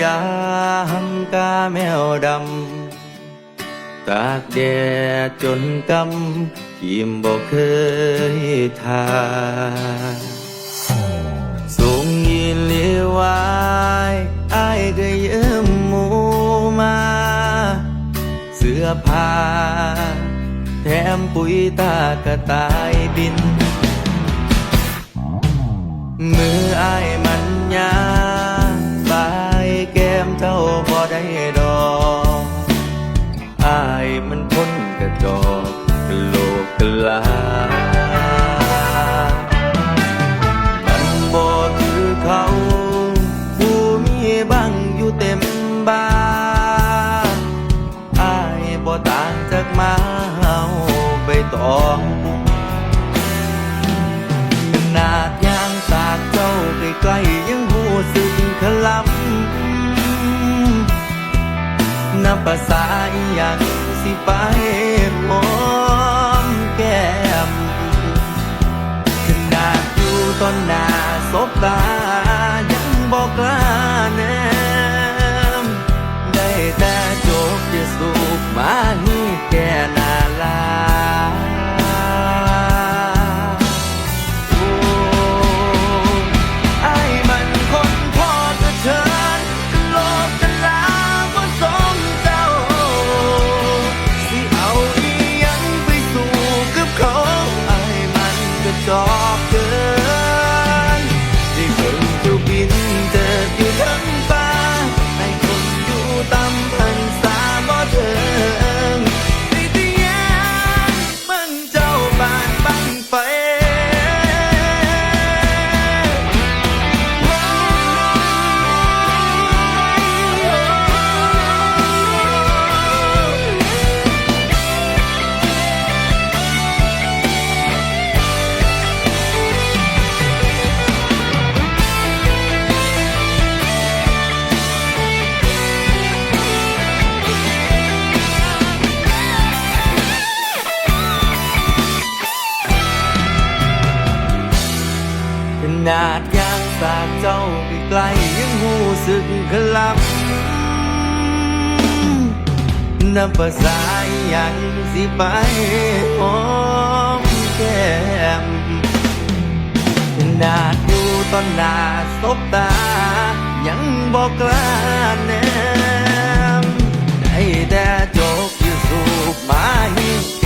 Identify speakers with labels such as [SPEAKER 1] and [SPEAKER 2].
[SPEAKER 1] ยามกาแมวดำ ตากแดดจนกำทิมบอกเคยทาส่งยินเลียวายอายก็ยืมหมูมา เสื้อผ้า แถมปุ๋ยตากระต่ายบิน มืออายมันยา บ้าอายบ่ต่างจากมาเฮาใบตองขนาดยางสากเจ้าใกล้ๆยังหูสึกขลำนับภาษาอหย่างสิไปหอมแก้มขนาดอยู่ตอนหน้าสบตายังบอกลา นาดยางสากเจ้าใกลยังหูสึกขลับนับภาษาอย่างสิไปหอมแก้มนาดอยู่ตอนหน้าสบตา ยังบอกกล้าแนมได้แต่จกอยู่สูบมาหิ